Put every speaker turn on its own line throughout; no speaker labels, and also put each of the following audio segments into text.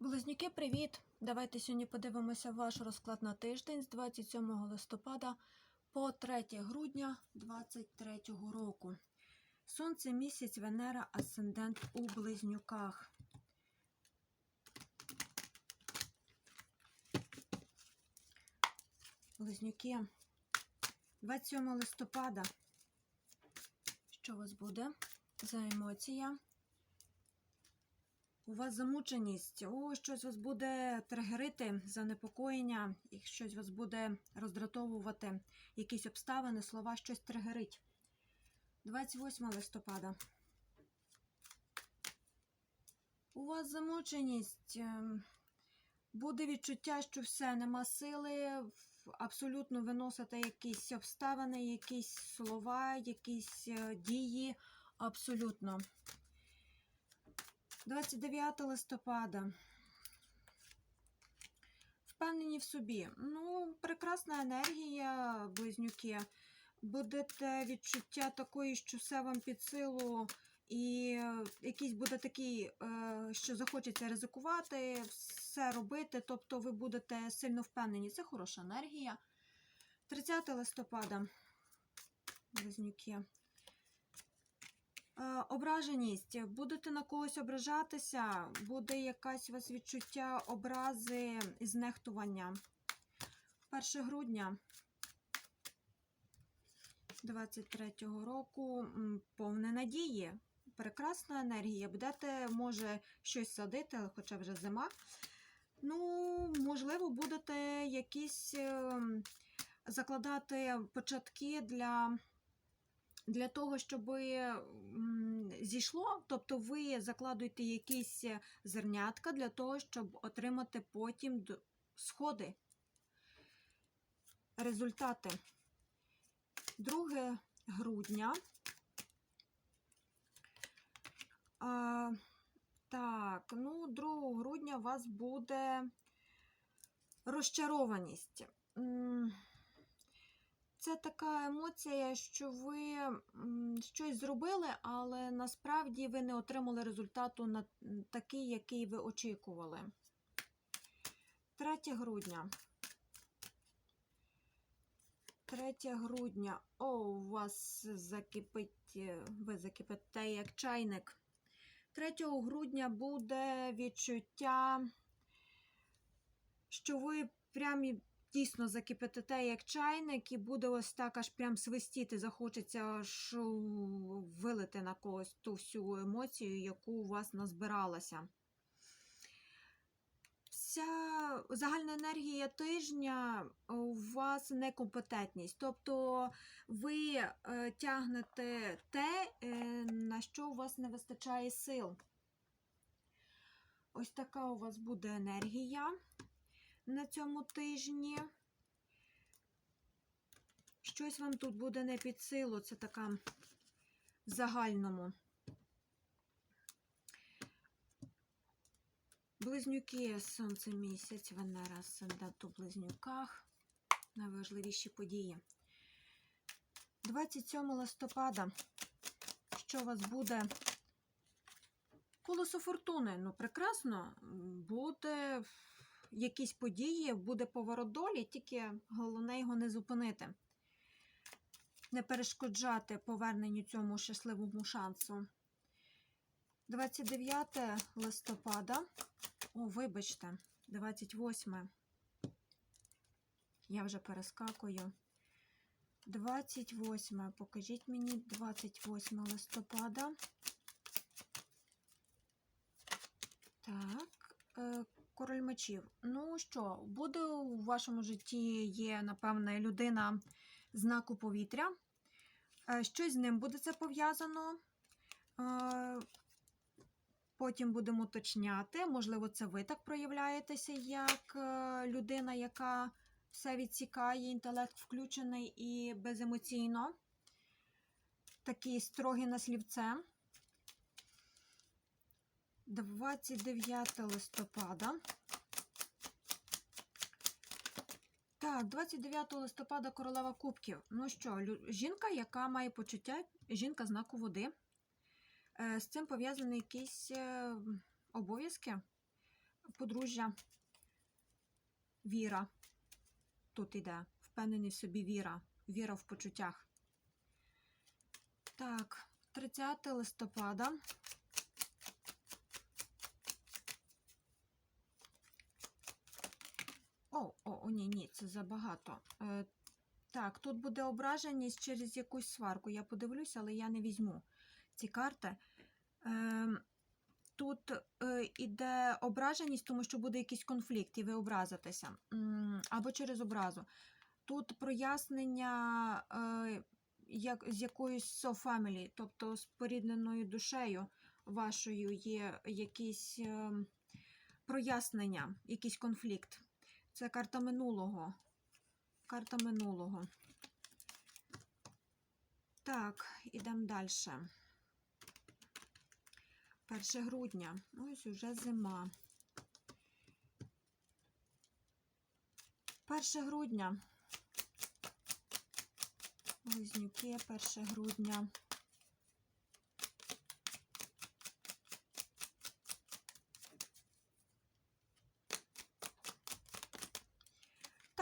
Близнюки, привіт! Давайте сьогодні подивимося ваш розклад на тиждень з 27 листопада по 3 грудня 2023 року. Сонце, місяць, Венера, асцендент у близнюках. Близнюки, 27 листопада. Що у вас буде за емоція? У вас замученість, о, щось вас буде тригерити, занепокоєння, і щось вас буде роздратовувати, якісь обставини, слова, щось тригерить. 28 листопада. У вас замученість. ем, Буде відчуття, що все, нема сили абсолютно виносити якісь обставини, якісь слова, якісь е, дії. Абсолютно. 29 листопада. Впевнені в собі. Ну, прекрасна енергія, близнюки. Будете відчуття такої, що все вам під силу, і е, якийсь буде такий, е, що захочеться ризикувати, все робити. Тобто ви будете сильно впевнені. Це хороша енергія. 30 листопада. Близнюки. Е, Ображеність. Будете на когось ображатися, буде якась у вас відчуття образи і знехтування. 1 грудня 23-го року повне надії. Прекрасна енергія. Будете, може, щось садити, хоча вже зима. Ну, можливо, будете якісь ем, закладати початки для для того, щоб зійшло, тобто ви закладуєте якісь зернятка для того, щоб отримати потім сходи, результати. 2 грудня. А, так, ну, 2 грудня у вас буде розчарованість. Це така емоція, що ви щось зробили, але насправді ви не отримали результату на такий, який ви очікували. 3 грудня. 3 грудня. О, у вас закипить, е, ви закипите як чайник. 3 грудня буде відчуття, що ви прям дійсно закипятите як чайник, і буде ось так аж прям свистіти, захочеться аж вилити на когось ту всю емоцію, яку у вас назбиралася. Вся загальна енергія тижня у вас некомпетентність. Тобто ви е, тягнете те, е, на що у вас не вистачає сил. Ось така у вас буде енергія на цьому тижні. Щось вам тут буде не під силу, це така в загальному. Близнюки, сонце місяць, Венера, асцендент у близнюках. Найважливіші події. 27 листопада. Що у вас буде? Колесо фортуни. Ну, прекрасно. Буде якісь події, буде поворот долі, тільки головне його не зупинити. Не перешкоджати поверненню цьому щасливому шансу. 29 листопада. О, вибачте, 28. Я вже перескакую. 28. Покажіть мені 28 листопада. Так, е, король мечів. Ну що, буде у вашому житті є, напевне, людина знаку повітря. Е, Щось з ним буде це пов'язано. Е, Потім будемо уточняти. Можливо, це ви так проявляєтеся як е, людина, яка все відсікає, інтелект включений і беземоційно. Такий строгий на слівце. 29 листопада. Так, 29 листопада королева кубків. Ну що, жінка, яка має почуття, жінка знаку води. Е, З цим пов'язані якісь е, обов'язки. подружжя, віра. Тут іде. Впевнений в собі віра. Віра в почуттях. Так, 30 листопада. О, о, о, ні, ні, це забагато. Е, так, тут буде ображеність через якусь сварку. Я подивлюся, але я не візьму ці карти. Е, тут е, іде ображеність, тому що буде якийсь конфлікт, і ви образитеся. Або через образу. Тут прояснення е, як, з якоюсь so family, тобто з порідненою душею вашою є якісь е, прояснення, якийсь конфлікт. Це карта минулого. Карта минулого. Так, ідемо далі. 1 грудня. Ось уже зима. 1 грудня. Близнюки, 1 грудня.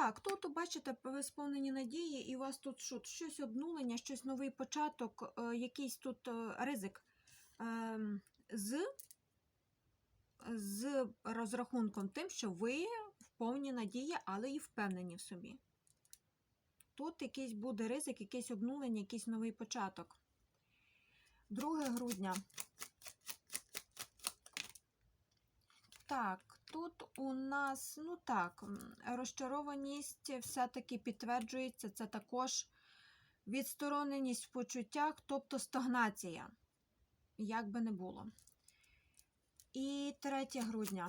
Так, тут бачите, ви сповнені надії, і у вас тут що, щось обнулення, щось новий початок, е, якийсь тут е, ризик е, з, з розрахунком тим, що ви в повній надії, але і впевнені в собі. Тут якийсь буде ризик, якесь обнулення, якийсь новий початок. 2 грудня. Так, тут у нас, ну так, розчарованість все-таки підтверджується, це також відстороненість в почуттях, тобто стагнація, як би не було. І 3 грудня.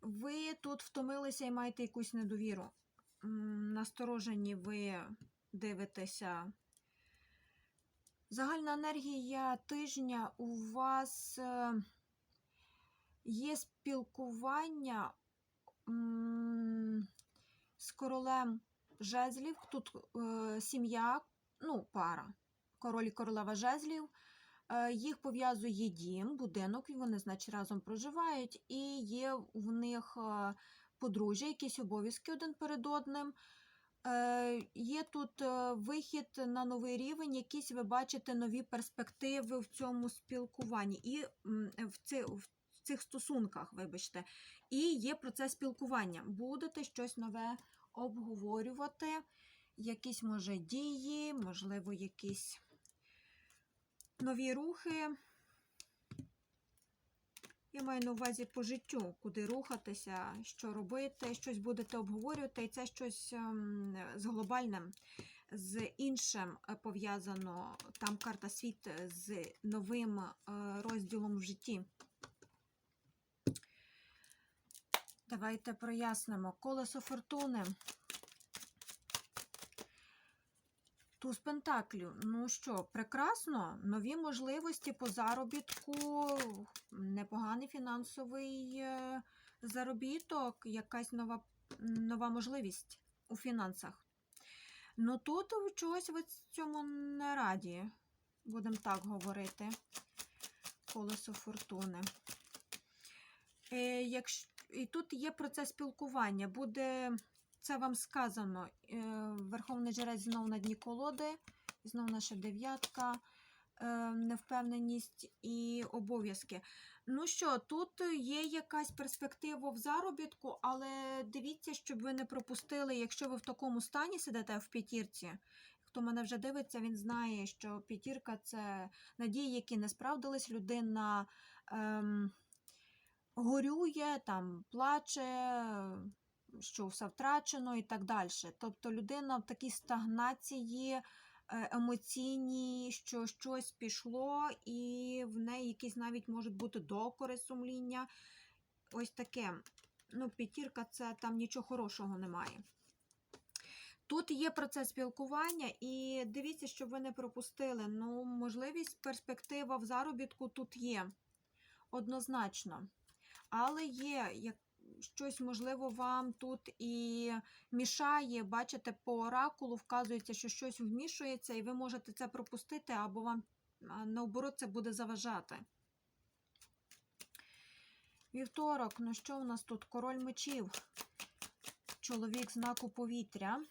Ви тут втомилися і маєте якусь недовіру. Насторожені ви дивитеся. Загальна енергія тижня у вас е, є спілкування з королем жезлів. Тут е, сім'я, ну, пара, король і королева жезлів. Е, Їх пов'язує дім, будинок, і вони, значить, разом проживають, і є в них подружжя, якісь обов'язки один перед одним. Е, Є тут е, вихід на новий рівень, якісь ви бачите нові перспективи в цьому спілкуванні і ци, в цих стосунках, вибачте. І є процес спілкування. Будете щось нове обговорювати, якісь, може, дії, можливо, якісь нові рухи. Я маю на увазі по життю, куди рухатися, що робити, щось будете обговорювати, і це щось ем, з глобальним, з іншим е, пов'язано. Там карта світ з новим е, розділом в житті. Давайте прояснимо. Колесо фортуни. Туз Пентаклю. Ну що, прекрасно, нові можливості по заробітку, непоганий фінансовий е, заробіток, якась нова, нова можливість у фінансах. Ну тут чогось ви цьому не раді, будемо так говорити. Колесо фортуни. Е, якщо, і тут є процес спілкування. Буде це вам сказано. Е, Верховний жрець знов на дні колоди, знов наша дев'ятка, е, невпевненість і обов'язки. Ну що, тут є якась перспектива в заробітку, але дивіться, щоб ви не пропустили, якщо ви в такому стані сидите в п'ятірці. Хто мене вже дивиться, він знає, що п'ятірка це надії, які не справдились. Людина ем, горює, там плаче що все втрачено і так далі. Тобто людина в такій стагнації е, емоційній, що щось пішло, і в неї якісь навіть можуть бути докори сумління. Ось таке. Ну, п'ятірка це там нічого хорошого немає. Тут є процес спілкування, і дивіться, щоб ви не пропустили. Ну, можливість, перспектива в заробітку тут є однозначно. Але є як щось, можливо, вам тут і мішає. Бачите, по оракулу вказується, що щось вмішується, і ви можете це пропустити, або вам наоборот, це буде заважати. Вівторок, ну що у нас тут? Король мечів. Чоловік знаку повітря.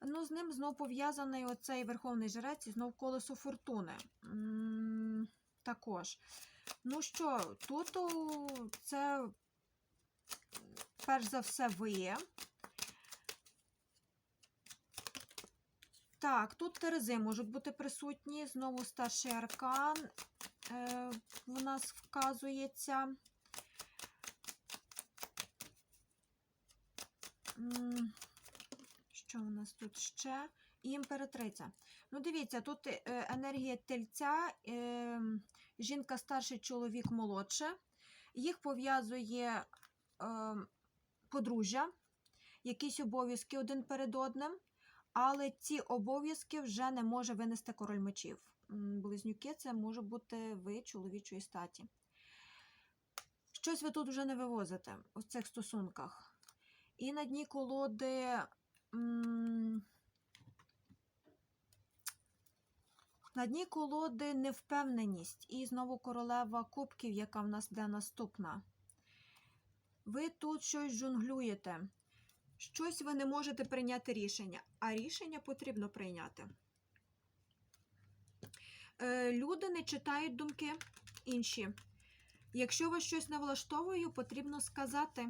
Ну, з ним знов пов'язаний оцей верховний жрець і знов колесо фортуни. Також. Ну що, тут це перш за все ви. Так, тут терези можуть бути присутні. Знову старший аркан е, в нас вказується. Що у нас тут ще? Імператриця. Ну, дивіться, тут е, енергія тельця, е, жінка старший, чоловік молодше. Їх пов'язує подружжя, якісь обов'язки один перед одним, але ці обов'язки вже не може винести король мечів. Близнюки це може бути ви чоловічої статі. Щось ви тут вже не вивозите у цих стосунках. І на дні колоди. На дні колоди невпевненість і знову королева кубків, яка в нас де наступна. Ви тут щось жонглюєте. Щось ви не можете прийняти рішення, а рішення потрібно прийняти. Е, люди не читають думки інші. Якщо вас щось не влаштовує, потрібно сказати.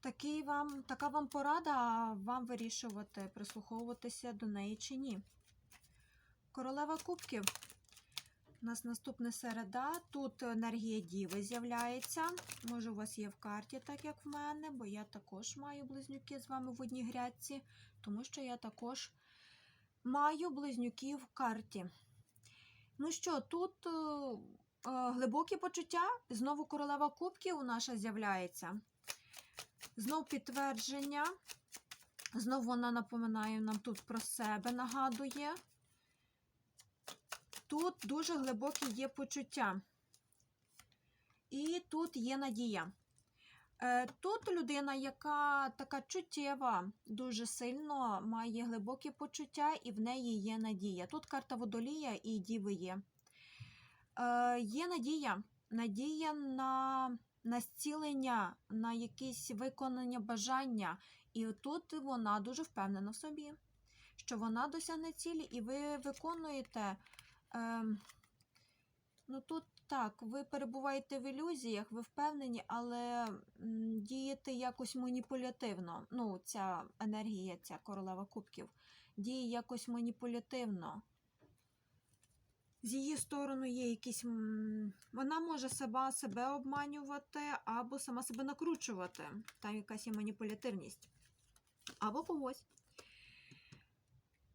Такий вам, така вам порада, вам вирішувати, прислуховуватися до неї чи ні. Королева кубків. У нас наступна середа. Тут енергія Діви з'являється. Може, у вас є в карті, так як в мене, бо я також маю близнюки з вами в одній грядці, тому що я також маю близнюки в карті. Ну що, тут е, е, глибокі почуття. Знову королева кубків у наша з'являється. Знов підтвердження. Знов вона напоминає нам тут про себе, нагадує. Тут дуже глибокі є почуття. І тут є надія. Е, Тут людина, яка така чуттєва, дуже сильно має глибокі почуття, і в неї є надія. Тут карта водолія і діви є. Е, Є надія. Надія на, на зцілення, на якесь виконання бажання. І тут вона дуже впевнена в собі, що вона досягне цілі, і ви виконуєте. Ем, ну тут так, ви перебуваєте в ілюзіях, ви впевнені, але м, дієте якось маніпулятивно. Ну, ця енергія, ця королева кубків, діє якось маніпулятивно. З її сторони є якісь. Вона може себе, себе обманювати або сама себе накручувати. Там якась є маніпулятивність. Або когось.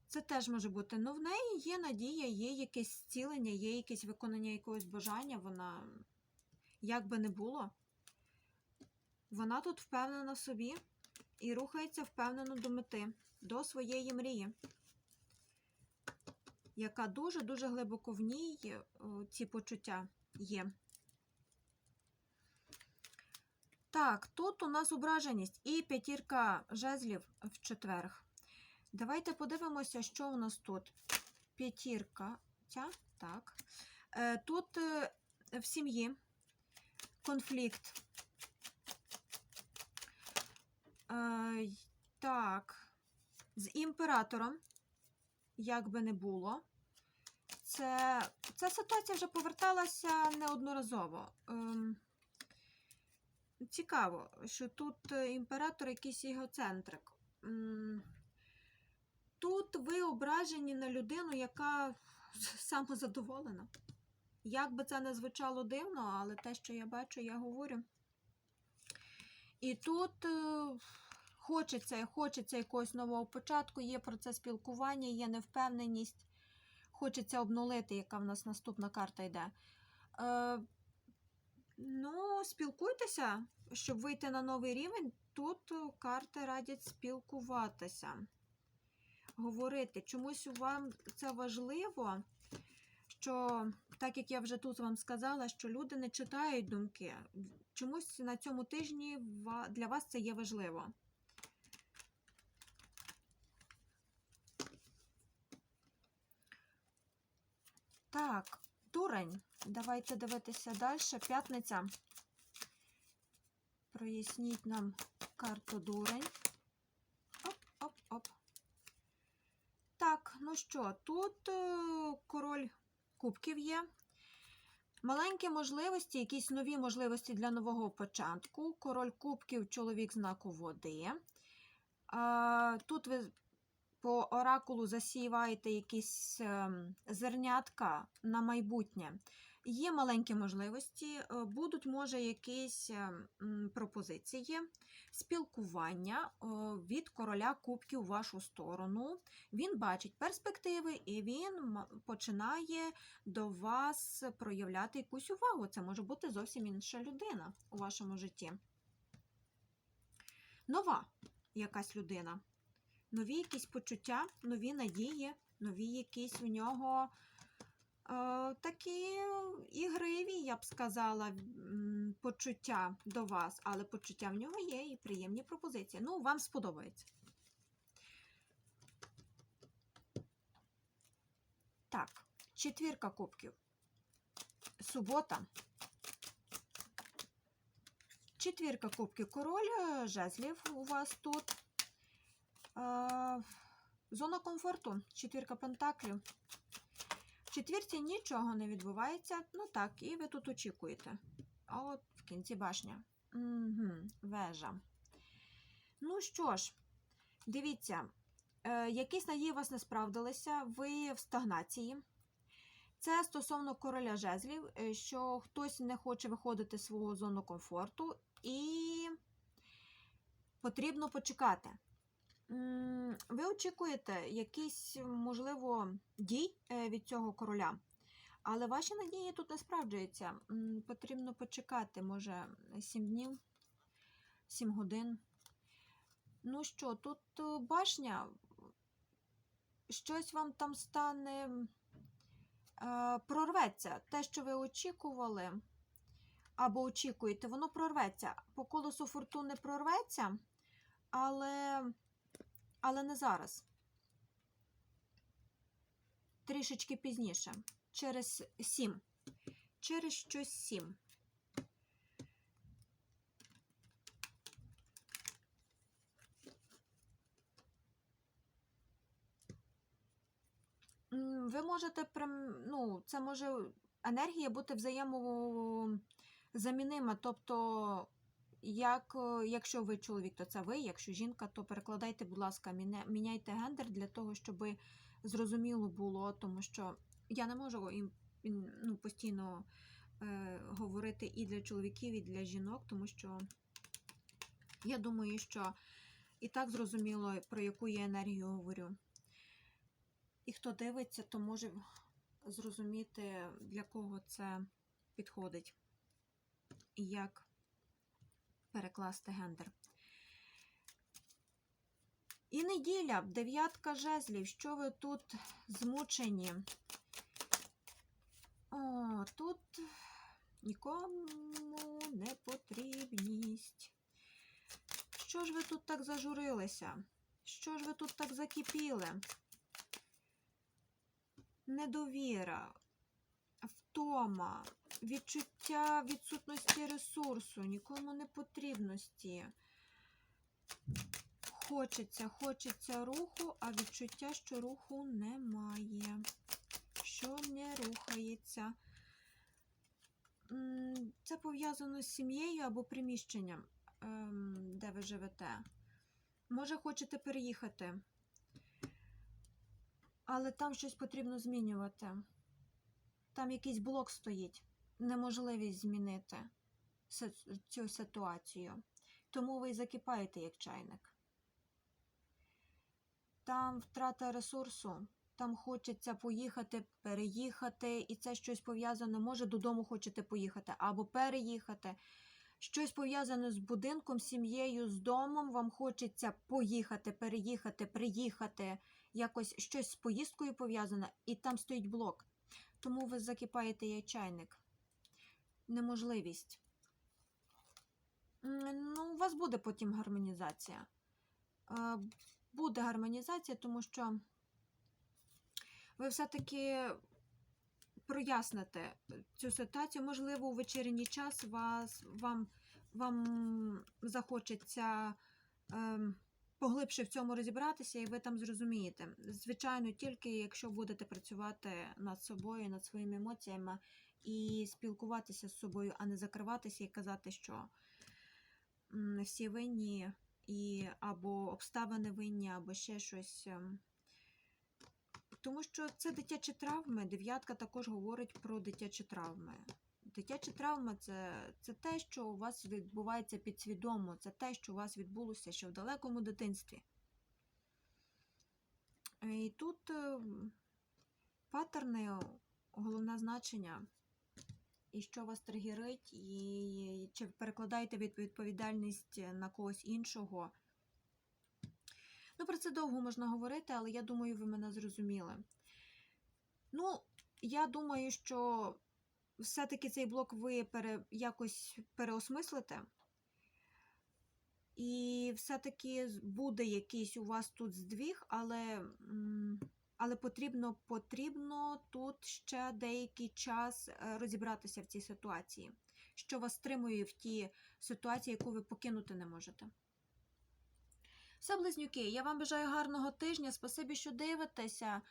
Це теж може бути. Ну, в неї є надія, є якесь зцілення, є якесь виконання якогось бажання. Вона, як би не було, вона тут впевнена в собі і рухається впевнено до мети, до своєї мрії, яка дуже-дуже глибоко в ній ці почуття є. Так, тут у нас ображеність і п'ятірка жезлів в четверг. Давайте подивимося, що у нас тут. П'ятірка. Так. Е, Тут е, в сім'ї конфлікт. Е, Так. З імператором, як би не було. Це, ця ситуація вже поверталася неодноразово. Ем, Цікаво, що тут імператор якийсь егоцентрик. Тут ви ображені на людину, яка самозадоволена. Як би це не звучало дивно, але те, що я бачу, я говорю. І тут е, хочеться, хочеться якогось нового початку, є про це спілкування, є невпевненість. Хочеться обнулити, яка в нас наступна карта йде. Е, ну, спілкуйтеся, щоб вийти на новий рівень. Тут карти радять спілкуватися говорити. Чомусь вам це важливо, що, так як я вже тут вам сказала, що люди не читають думки. Чомусь на цьому тижні для вас це є важливо. Так, дурень. Давайте дивитися далі. П'ятниця. Проясніть нам карту дурень. Оп-оп-оп. Так, ну що, тут е, король кубків є. Маленькі можливості, якісь нові можливості для нового початку. Король кубків, чоловік знаку води. А, тут ви по оракулу засіваєте якісь ем, зернятка на майбутнє. Є маленькі можливості, е, будуть, може, якісь ем, пропозиції, спілкування е, від короля кубків в вашу сторону. Він бачить перспективи і він починає до вас проявляти якусь увагу. Це може бути зовсім інша людина у вашому житті. Нова якась людина. Нові якісь почуття, нові надії, нові якісь у нього е, такі ігриві, я б сказала, почуття до вас, але почуття в нього є і приємні пропозиції. Ну, вам сподобається. Так, четвірка кубків. Субота. Четвірка кубків. Король е, жезлів у вас тут. Е, Зона комфорту. Четвірка пентаклів. В четвірці нічого не відбувається. Ну так, і ви тут очікуєте. А от в кінці башня. Угу, вежа. Ну що ж, дивіться, е, якісь надії у вас не справдилися, ви в стагнації. Це стосовно короля жезлів, е, що хтось не хоче виходити з свого зону комфорту, і потрібно почекати. Ви очікуєте якісь, можливо, дій е, від цього короля, але ваші надії тут не справджуються. Потрібно почекати, може, 7 днів, 7 годин. Ну що, тут е, башня, щось вам там стане, е, прорветься. Те, що ви очікували або очікуєте, воно прорветься. По колесу фортуни прорветься, але але не зараз. Трішечки пізніше. Через сім. Через щось сім. Ви можете ну, це може енергія бути взаємозамінима. Тобто, як, е, якщо ви чоловік, то це ви, якщо жінка, то перекладайте, будь ласка, міняйте гендер для того, щоб зрозуміло було, тому що я не можу їм ну, постійно е, говорити і для чоловіків, і для жінок, тому що я думаю, що і так зрозуміло, про яку я енергію говорю. І хто дивиться, то може зрозуміти, для кого це підходить і як перекласти гендер. І неділя, дев'ятка жезлів. Що ви тут змучені? О, тут нікому не потрібність. Що ж ви тут так зажурилися? Що ж ви тут так закипіли? Недовіра, втома, відчуття відсутності ресурсу, нікому не потрібності. Хочеться, хочеться руху, а відчуття, що руху немає, що не рухається. Це пов'язано з сім'єю або приміщенням, ем, де ви живете. Може, хочете переїхати, але там щось потрібно змінювати. Там якийсь блок стоїть, неможливість змінити цю ситуацію. Тому ви закипаєте як чайник. Там втрата ресурсу, там хочеться поїхати, переїхати, і це щось пов'язане. Може, додому хочете поїхати або переїхати. Щось пов'язане з будинком, сім'єю, з домом. Вам хочеться поїхати, переїхати, приїхати, якось щось з поїздкою пов'язане, і там стоїть блок. Тому ви закипаєте як чайник. Неможливість. Ну, у вас буде потім гармонізація. Е, Буде гармонізація, тому що ви все-таки прояснити цю ситуацію. Можливо, у вечірній час вас, вам, вам захочеться ем, поглибше в цьому розібратися, і ви там зрозумієте. Звичайно, тільки якщо будете працювати над собою, над своїми емоціями і спілкуватися з собою, а не закриватися і казати, що всі винні, і або обставини винні, або ще щось. ем. Тому що це дитячі травми. Дев'ятка також говорить про дитячі травми. Дитячі травми це, це те, що у вас відбувається підсвідомо, це те, що у вас відбулося ще в далекому дитинстві. І тут е, паттерни, головне значення, і що вас тригерить, і чи перекладаєте відповідальність на когось іншого. Ну, про це довго можна говорити, але я думаю, ви мене зрозуміли. Ну, я думаю, що все-таки цей блок ви пере, якось переосмислите. І все-таки буде якийсь у вас тут здвіг, але, м, але потрібно, потрібно тут ще деякий час е, розібратися в цій ситуації, що вас стримує в тій ситуації, яку ви покинути не можете. Все, близнюки, я вам бажаю гарного тижня. Спасибі, що дивитеся.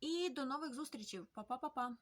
І до нових зустрічей. Па-па-па-па.